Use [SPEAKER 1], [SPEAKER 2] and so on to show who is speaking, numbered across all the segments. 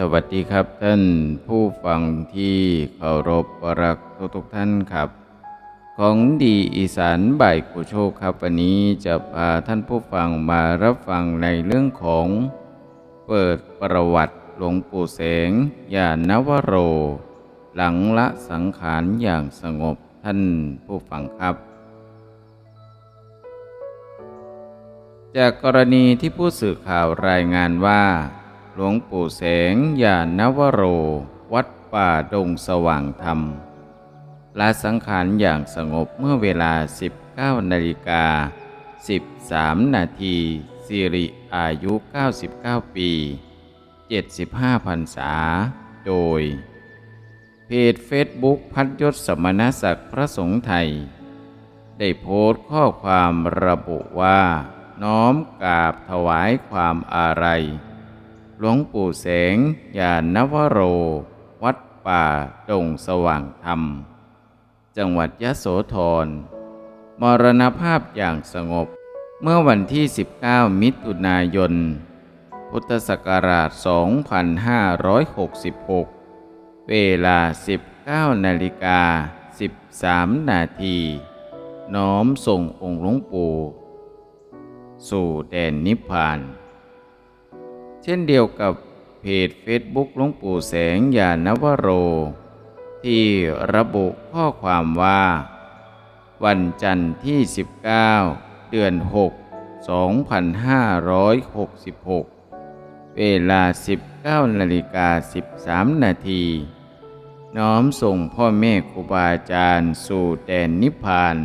[SPEAKER 1] สวัสดีครับท่านผู้ฟังที่เคารพรักทุกทุกท่านครับ ของดีอีสานบ่ายกุโชคครับ วันนี้จะพาท่านผู้ฟังมารับฟังในเรื่องของเปิดประวัติหลวงปู่แสงยานวโร หลังละสังขารอย่างสงบท่านผู้ฟังครับ จากกรณีที่ผู้สื่อข่าวรายงานว่า หลวงปู่แสงยานวโร วัดป่าดงสว่างธรรมลาสังขารอย่างสงบเมื่อเวลา 19นาฬิกา13 นาทีสิริอายุ 99 ปี 75พรรษา โดย เพจเฟซบุ๊กพัดยศสมณศักดิ์พระสงฆ์ไทย ได้โพสต์ข้อความระบุว่า น้อมกราบถวายความอาลัย หลวงปู่แสงยานวโร วัดป่าดงสว่างธรรม จังหวัดยะโสธร มรณภาพอย่างสงบเมื่อวันที่ 19 มิถุนายน พุทธศักราช 2566 เวลา 19 นาฬิกา 13 นาที น้อมส่งองค์หลวงปู่ สู่แดนนิพพาน เช่นเดียวกับเพจเฟซบุ๊กหลวงปู่แสงยานวโร ที่ระบุข้อความว่า วันจันทร์ที่ 19 เดือน 6 2566 เวลา 19นาฬิกา 13 นาที น้อมส่งพ่อแม่ครูบาอาจารย์สู่แดนนิพพาน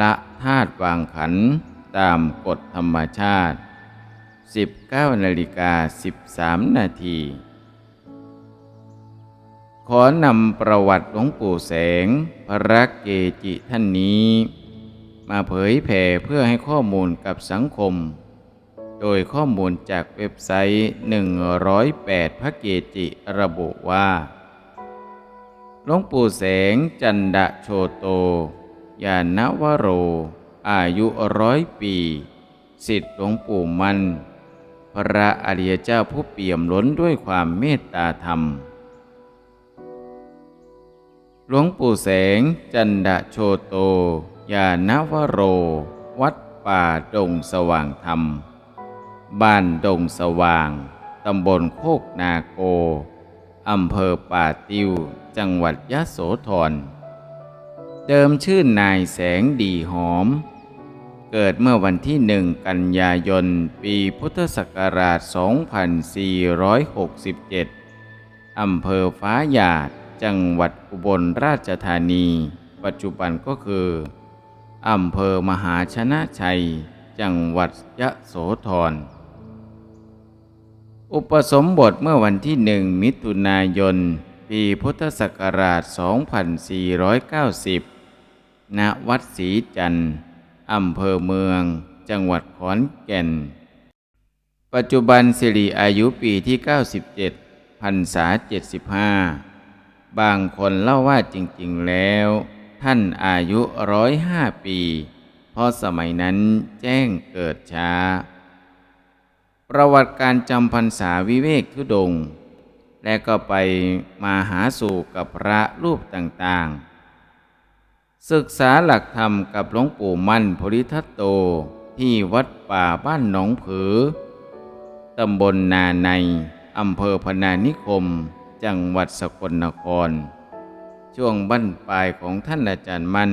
[SPEAKER 1] ละธาตุวางขันตามกฎธรรมชาติ 19นาฬิกา13 นาที ขอนำประวัติหลวงปู่แสง พระเกจิท่านนี้ มาเผยแผ่เพื่อให้ข้อมูลกับสังคม โดยข้อมูลจากเว็บไซต์ 108 พระเกจิระบุว่าหลวงปู่แสงจันดะโชโต ยานวโร อายุร้อยปี สิทธิหลวงปู่มัน พระอริยเจ้าผู้เปี่ยมล้นด้วยความเมตตาธรรม หลวงปู่แสง จันดะโชโตยานวโร วัดป่าดงสว่างธรรม บ้านดงสว่าง ตำบลโคกนาโก อำเภอป่าติว จังหวัดยะโสธร เดิมชื่อนายแสงดีหอม เกิดเมื่อวันที่หนึ่งกันยายน ปีพุทธศักราช 2467 อำเภอฟ้าหยาด จังหวัดอุบลราชธานี ปัจจุบันก็คือ อำเภอมหาชนะชัย จังหวัดยะโสธร อุปสมบทเมื่อวันที่หนึ่งมิถุนายน ปีพุทธศักราช 2490 ณ วัดศรีจันทร์ อำเภอเมือง จังหวัดขอนแก่น ปัจจุบันสิริอายุปีที่ 97พรรษา 75 บางคนเล่าว่าจริง ๆ แล้ว ท่านอายุร้อยห้าปี เพราะสมัยนั้นแจ้งเกิดช้า ประวัติการจำพรรษาวิเวกทุดง และก็ไปมาหาสู่กับพระรูปต่างๆ ศึกษาหลักธรรมกับหลวงปู่มั่นโพธิทัตโตที่วัดป่าบ้านหนองผือ ตำบลนาใน อำเภอพนานิคม จังหวัดสกลนคร ช่วงบั้นปลายของท่านอาจารย์มั่น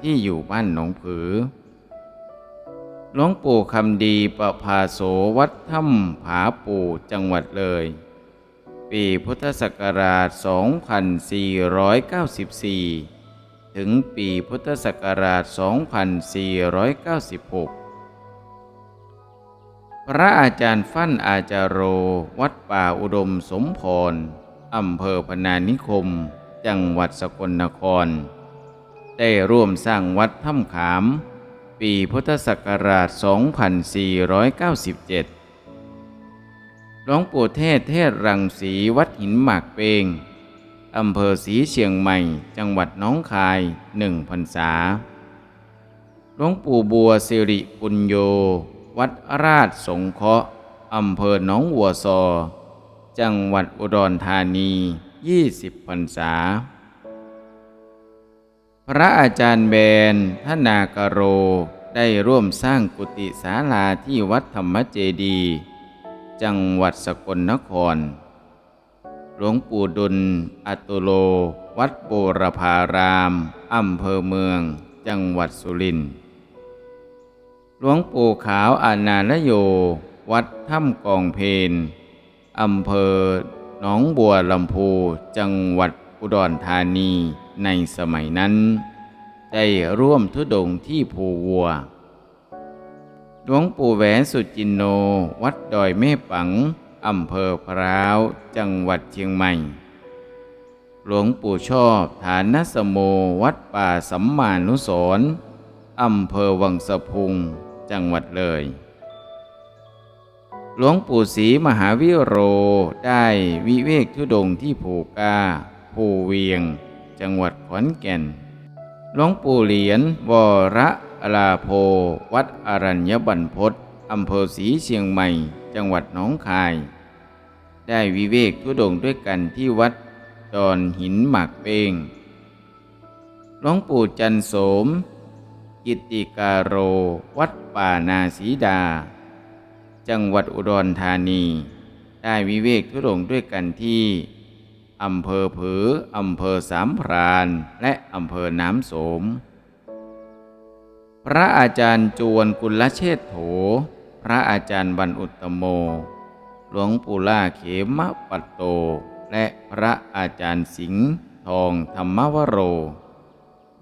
[SPEAKER 1] ที่อยู่บ้านหนองผือ หลวงปู่คำดีประภาโสวัดถ้ำผาปู่จังหวัดเลย ปีพุทธศักราช 2494 ถึงปีพุทธศักราช 2496 พระอาจารย์ฟั่นอาจารโร วัดป่าอุดมสมพร อำเภอพนานิคม จังหวัดสกลนคร ได้ร่วมสร้างวัดถ้ำขาม ปีพุทธศักราช 2497 หลวงปู่เทศเทศรังสีวัดหินหมากเปง อำเภอศรีเชียงใหม่ จังหวัดน้องคายหนึ่งพรรษา หลวงปู่บัวสิริปุญโย วัดราชสงเคราะห์อำเภอหนองวัวซอ จังหวัดอุดรธานี20พรรษา พระอาจารย์แบนทนากโรได้ร่วมสร้างกุฏิศาลาที่วัดธรรมเจดี จังหวัดสกลนคร หลวงปู่ดุล อัตุโล วัดโบรพารามอำเภอเมือง จังหวัดสุรินทร์หลวงปู่ขาวอานาลโย วัดถ้ำกองเพนอำเภอหนองบัวลำพู จังหวัดอุดรธานีในสมัยนั้น ได้ร่วมทุดงที่ภูวัว หลวงปู่แหวนสุจินโน วัดดอยแม่ปัง อำเภอพร้าว จังหวัดเชียงใหม่ หลวงปู่ชอบฐานสโมวัดป่าสัมมานุสรอำเภอวังสะพุง จังหวัดเลย หลวงปู่ศรีมหาวิโรได้วิเวกทุดงที่ภูกาภูเวียง จังหวัดขอนแก่น หลวงปู่เหรียญวระอลาโพ วัดอรัญญบันพศอำเภอศรีเชียงใหม่ จังหวัดหนองคาย ได้วิเวกทุดงด้วยกันที่วัดดอนหินหมากเปงหลวงปู่จันโสม กิติการโร วัดป่านาสีดา จังหวัดอุดรธานี ได้วิเวกทุดงด้วยกันที่อำเภอผืออำเภอสามพรานและอำเภอน้ำโสม พระอาจารย์จวนกุลเชษโถ พระอาจารย์บรรอุตตโม หลวงปู่ล่าเขมะปัตโต และพระอาจารย์สิงห์ทองธรรมวโร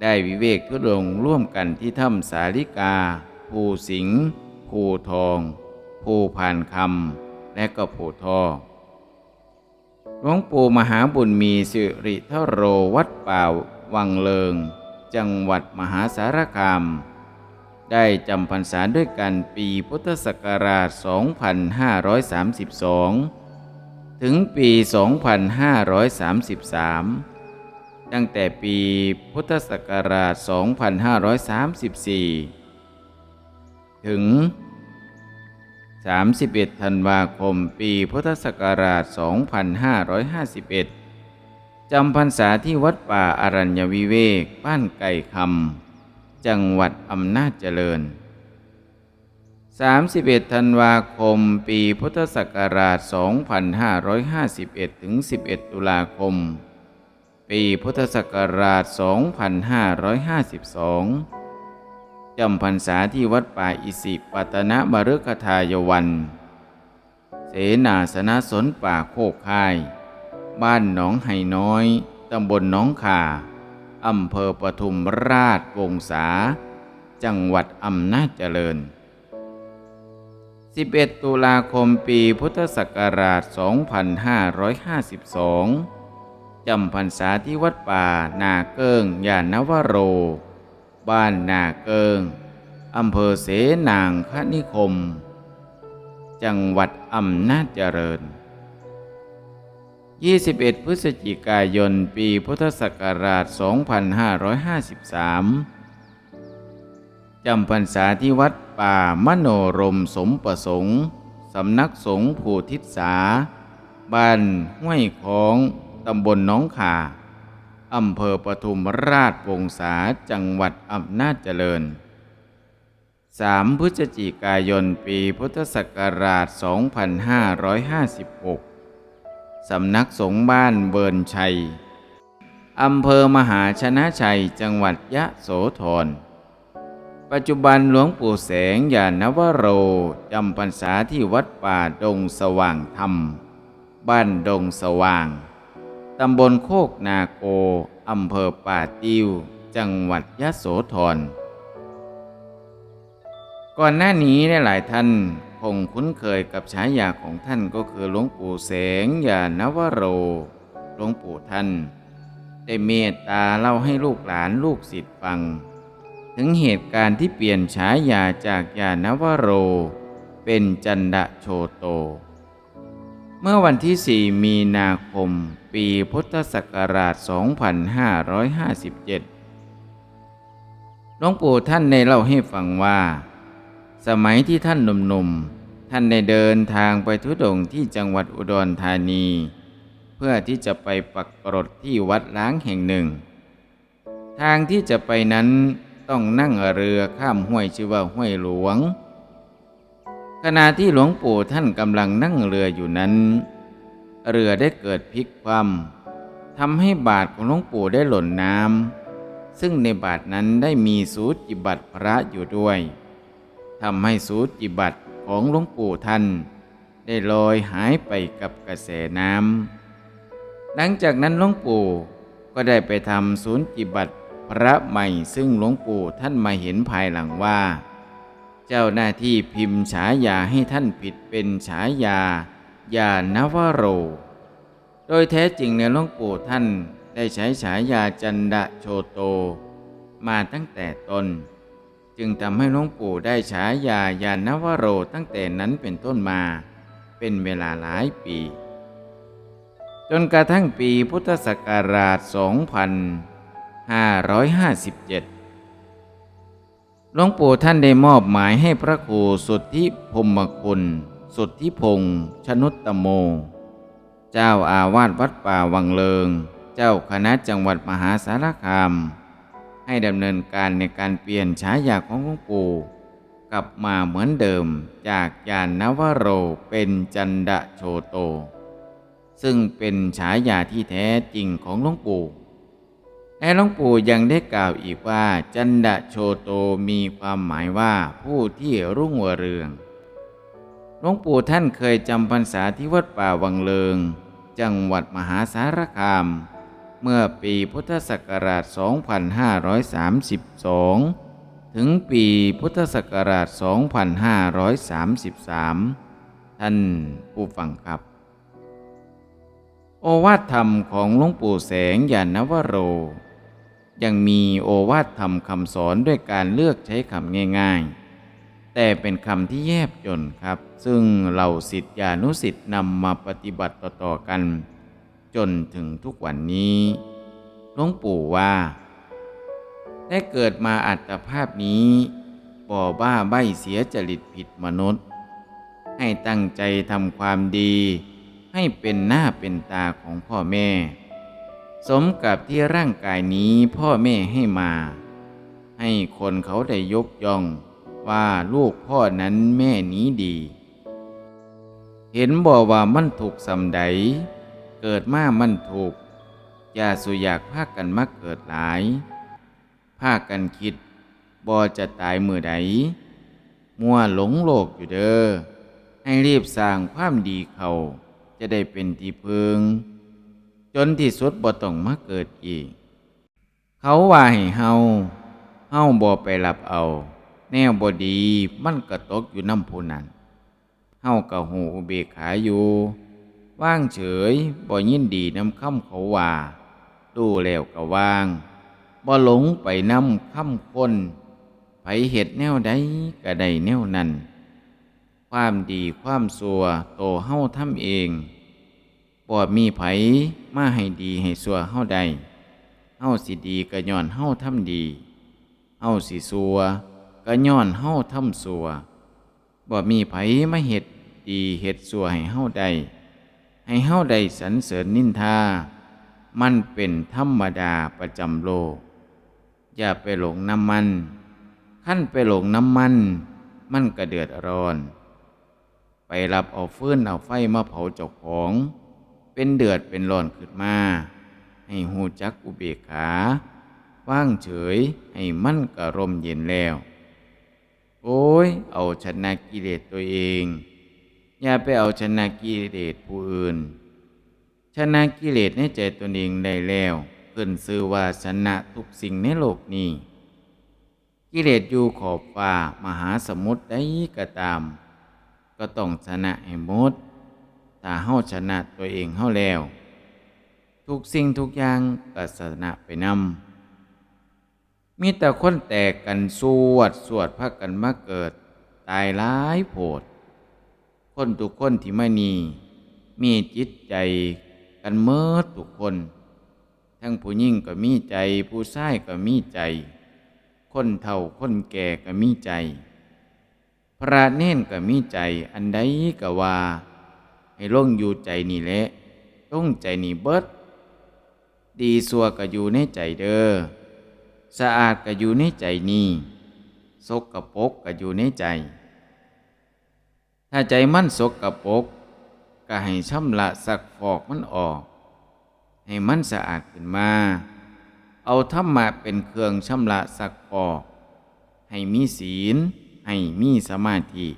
[SPEAKER 1] ได้วิเวกทุดงร่วมกันที่ถ้ำสาลิกา ภูสิงห์ภูทอง ภูพานคำ และก็ภูทอหลวงปู่มหาบุญมีสิริทโรวัดป่าวังเลิง จังหวัดมหาสารคาม ได้จำพรรษาด้วยกันปีพุทธศักราช 2532 ถึงปี 2533 ตั้งแต่ปีพุทธศักราช 2534 ถึง 31 ธันวาคม ปีพุทธศักราช 2551 จำพรรษาที่วัดป่าอารัญญวิเวก บ้านไก่คำ จังหวัดอำนาจเจริญ 31 ธันวาคม ปีพุทธศักราช 2551 ถึง 11 ตุลาคม ปีพุทธศักราช 2552 จำพรรษาที่วัดป่าอิสิปตนะมฤคทายวัน เสนาสนะสนป่าโคกคาย บ้านหนองไห่น้อย ตำบลหนองข่า อำเภอปทุมราชวงศา จังหวัดอำนาจเจริญ 11 ตุลาคมปีพุทธศักราช 2552 จำพรรษาที่วัดป่า นาเกิงยานวโร บ้านนาเกิงอำเภอเสนางคณิคม จังหวัดอำนาจเจริญ 21 พฤศจิกายน ปีพุทธศักราช 2553 จำพรรษาที่วัดป่ามโนรมสมประสงค์ สำนักสงฆ์ภูทิศสาบ้านห้วยของ ตำบลหน้องขาอำเภอปทุมราชวงศาจังหวัดอำนาจเจริญ 3 พฤศจิกายน ปีพุทธศักราช 2556 สำนักสงฆ์บ้านเบิร์นชัย อำเภอมหาชนะชัยจังหวัดยะโสธร ปัจจุบันหลวงปู่แสงยานวโรจำพรรษาที่วัดป่าดงสว่างธรรม บ้านดงสว่าง ตำบลโคกนาโก อำเภอป่าติว จังหวัดยะโสธร ก่อนหน้านี้หลายท่าน คงคุ้นเคยกับฉายาของท่านก็คือหลวงปู่แสงยานวโร หลวงปู่ท่าน ได้เมตตาเล่าให้ลูกหลานลูกศิษย์ฟัง ถึงเหตุการณ์ที่เปลี่ยนฉายาจากยานวโร เป็นจันดะโชโต เมื่อวันที่ 4 มีนาคม ปีพุทธศักราช 2557หลวงปู่ท่านได้เล่าให้ฟังว่า สมัยที่ท่านหนุ่มๆ ท่านได้เดินทางไปทุดงที่จังหวัดอุดรธานี เพื่อที่จะไปปักกรดที่วัดล้างแห่งหนึ่ง ทางที่จะไปนั้นต้องนั่งเรือข้ามห้วยชื่อว่าห้วยหลวง ขณะที่หลวงปู่ท่านกำลังนั่งเรืออยู่นั้น เรือได้เกิดพลิกคว่ำทำให้บาทของหลวงปู่ได้หล่นน้ำซึ่งในบาทนั้นได้มีสูจิบัตรพระอยู่ด้วย ทำให้สูจิบัตรของหลวงปู่ท่าน ได้ลอยหายไปกับกระแสน้ำหลังจากนั้นหลวงปู่ก็ได้ไปทำศูนย์จิบัตรพระใหม่ซึ่งหลวงปู่ท่านมาเห็นภายหลังว่า เจ้าหน้าที่พิมพ์ฉายาให้ท่านผิดเป็นฉายา ยานวโร โดยแท้จริงในหลวงปู่ท่านได้ใช้ฉายาจันดะโชโต มาตั้งแต่ต้น จึงทำให้หลวงปู่ได้ฉายายานวโรตั้งแต่นั้นเป็นต้นมา เป็นเวลาหลายปี จนกระทั่งปีพุทธศักราช 2557 หลวงปู่ท่านได้มอบหมายให้พระครูสุทธิพมคุณ สุทธิพงษ์ชนุตตโม เจ้าอาวาสวัดป่าวังเลิง เจ้าคณะจังหวัดมหาสารคาม ให้ดำเนินการในการเปลี่ยนฉายาของหลวงปู่กลับมาเหมือนเดิมจากยานนวโรเป็นจันดะโชโต ซึ่งเป็นฉายาที่แท้จริงของหลวงปู่และหลวงปู่ยังได้กล่าวอีกว่า จันดะโชโตมีความหมายว่าผู้ที่รุ่งเรืองหลวงปู่ท่านเคยจำพรรษาที่วัดป่าวังเลิง จังหวัดมหาสารคาม เมื่อปีพุทธศักราช 2532 ถึงปีพุทธศักราช 2533 ท่านผู้ฟังครับ โอวาทธรรมของหลวงปู่แสงยานวโร ยังมีโอวาทธรรมคำสอนด้วยการเลือกใช้คำง่าย ๆ แต่เป็นคำที่แยบยลครับ ซึ่งเหล่าสิทธิานุสิทธิ์นำมาปฏิบัติต่อๆกัน จนถึงทุกวันนี้หลวงปู่ว่า ได้เกิดมาอัตภาพนี้บ่อบ้าใบเสียจริตผิดมนุษย์ ให้ตั้งใจทำความดี ให้เป็นหน้าเป็นตาของพ่อแม่ สมกับที่ร่างกายนี้พ่อแม่ให้มา ให้คนเขาได้ยกย่องว่าลูกพ่อนั้นแม่นี้ดี เห็นบอกว่ามันถูกสำใด เกิดมามันถูกอย่าสุอยากพากันมาเกิดหลายพากันคิดบ่จะตายมือใดมัวหลงโลกอยู่เด้อให้รีบสร้างความดีเขาจะได้เป็นที่พึง จนที่สุดบ่ต้องมาเกิดอีก เขาว่าให้เฮาเฮาบ่ไปรับเอา แนวบ่ดีมันก็ตกอยู่น้ำผู้นั้นเฮาก็หูอุเบกขาอยู่ ว่างเฉยบ่ยินดีนำคำเขาว่าดูแล้วก็ว่างบ่หลงไปนำคำคนไผเห็ดแนวใดก็ได้แนวนั้น ความดีความสัวโตเฮาทำเองบ่มีไผมาให้ดีให้สัวเฮาใดเฮาสิดีก็ย้อนเฮาทำดีเฮาสิสัวก็ย้อนเฮาทำสัวบ่มีไผมาเฮ็ดดีเฮ็ดสัวให้เฮาได้ ให้เฮาได้สรรเสริญนินทา มันเป็นธรรมดาประจำโลก อย่าไปหลงน้ำมัน ขั้นไปหลงน้ำมัน มันก็เดือดร้อน ไปรับเอาฟืนเอาไฟมาเผาเจ้าของ เป็นเดือดเป็นร้อนขึ้นมา ให้หูจักอุเบกขาว่างเฉยให้มันกระรมเย็นแล้ว โอ้ย เอาชนะกิเลสตัวเอง อย่าไปเอาชนะกิเลสผู้อื่น ชนะกิเลสในใจตนเองได้แล้วเพิ่นซื้อว่าชนะทุกสิ่งในโลกนี้ กิเลสอยู่ขอบฟ้ามหาสมุทรได้ก็ตาม ก็ต้องชนะให้หมดถ้าเฮาชนะตัวเองเฮาแล้ว ทุกสิ่งทุกอย่างก็ชนะไปนำมีแต่คนแตกกันสวดสวดพักกันมาเกิด ตายหลายโพด คนทุกคนที่ไมานีมีจิตใจกันเมิดทุกคน ทั้งผู้หญิงก็มีใจ ผู้ชายก็มีใจ คนเฒ่าคนแก่ก็มีใจ พระเน่นก็มีใจ อันใดก็ว่า ให้ลงอยู่ใจนี่แหละลงใจนี่เบิด ดีสัวก็อยู่ในใจเด้อสะอาดก็อยู่ในใจนี่สกกระปกก็อยู่ในใจ ถ้าใจมันสกกระปรกก็ให้ชำระสักฟอกมันออก ให้มันสะอาดขึ้นมา เอาธรรมะเป็นเครื่องชำระสักฟอก ให้มีศีล ให้มีสมาธิ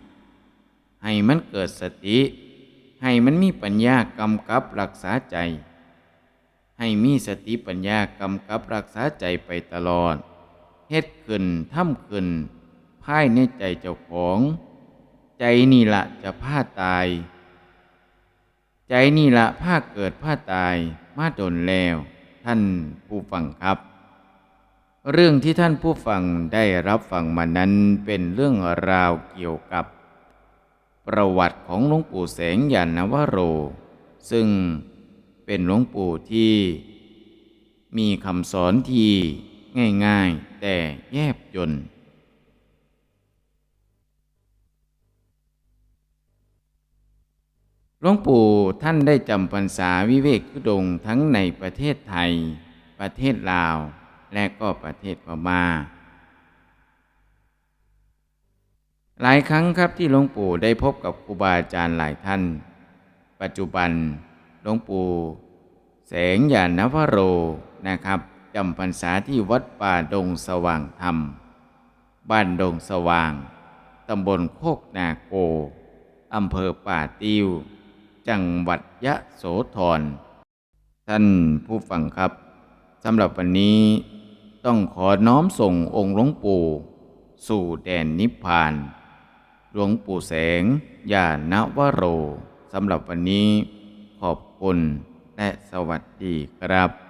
[SPEAKER 1] ให้มันเกิดสติ ให้มันมีปัญญากำกับรักษาใจ ให้มีสติปัญญากำกับรักษาใจไปตลอดเฮ็ดขึ้นทำขึ้นภายในใจเจ้าของ ใจนี่ละจะพาตาย ใจนี่ละผ้าเกิดผ้าตายมาดนแล้ว ท่านผู้ฟังครับ เรื่องที่ท่านผู้ฟังได้รับฟังมานั้นเป็นเรื่องราวเกี่ยวกับ ประวัติของหลวงปู่แสงยานนวโร ซึ่งเป็นหลวงปู่ที่มีคำสอนที่ง่ายๆ แต่แยบยนต์ หลวงปู่ท่านได้จำพรรษาวิเวกทุดงทั้งในประเทศไทย ประเทศลาว และก็ประเทศพม่าหลายครั้งครับที่หลวงปู่ได้พบกับครูบาอาจารย์หลายท่าน ปัจจุบันหลวงปู่แสงยานนวโรนะครับจำพรรษาที่วัดป่าดงสว่างธรรม บ้านดงสว่าง ตำบลโคกนาโกอำเภอป่าติว จังหวัดยะโสธร ท่านผู้ฟังครับสำหรับวันนี้ต้องขอน้อมส่งองค์หลวงปู่ สู่แดนนิพพาน หลวงปู่แสงยานวโรสำหรับวันนี้ขอบคุณและสวัสดีครับ